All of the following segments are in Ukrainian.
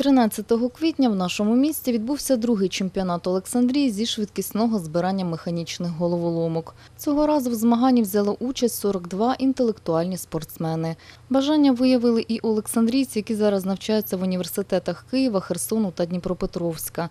13 квітня в нашому місті відбувся другий чемпіонат Олександрії зі швидкісного збирання механічних головоломок. Цього разу в змаганні взяли участь 42 інтелектуальні спортсмени. Бажання виявили і олександрійці, які зараз навчаються в університетах Києва, Херсону та Дніпропетровська.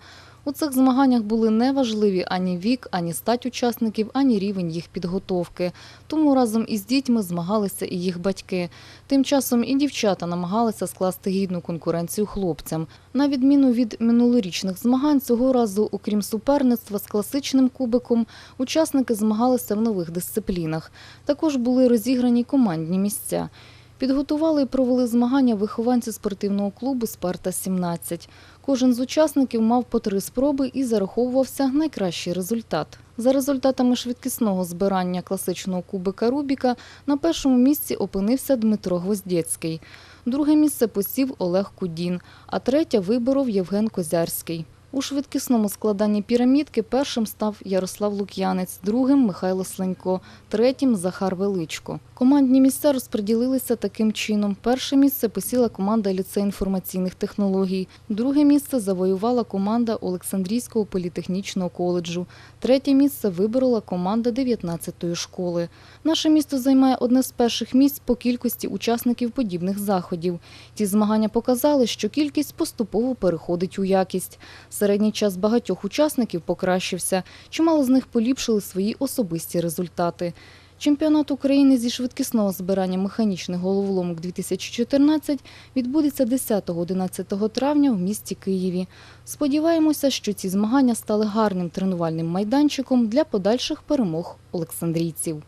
У цих змаганнях були неважливі ані вік, ані стать учасників, ані рівень їх підготовки. Тому разом із дітьми змагалися і їх батьки. Тим часом і дівчата намагалися скласти гідну конкуренцію хлопцям. На відміну від минулорічних змагань, цього разу, окрім суперництва з класичним кубиком, учасники змагалися в нових дисциплінах. Також були розіграні командні місця. Підготували і провели змагання вихованці спортивного клубу «Спарта-17». Кожен з учасників мав по три спроби і зараховувався найкращий результат. За результатами швидкісного збирання класичного кубика Рубіка на першому місці опинився Дмитро Гвоздєцький. Друге місце посів Олег Кудін, а третє виборов Євген Козярський. У швидкісному складанні пірамідки першим став Ярослав Лук'янець, другим Михайло Сленько, третім Захар Величко. Командні місця розподілилися таким чином. Перше місце посіла команда ліцей інформаційних технологій, друге місце завоювала команда Олександрійського політехнічного коледжу, третє місце виборола команда 19-ї школи. Наше місто займає одне з перших місць по кількості учасників подібних заходів. Ті змагання показали, що кількість поступово переходить у якість. Середній час багатьох учасників покращився, чимало з них поліпшили свої особисті результати. Чемпіонат України зі швидкісного збирання механічних головоломок 2014 відбудеться 10-11 травня в місті Києві. Сподіваємося, що ці змагання стали гарним тренувальним майданчиком для подальших перемог олександрійців.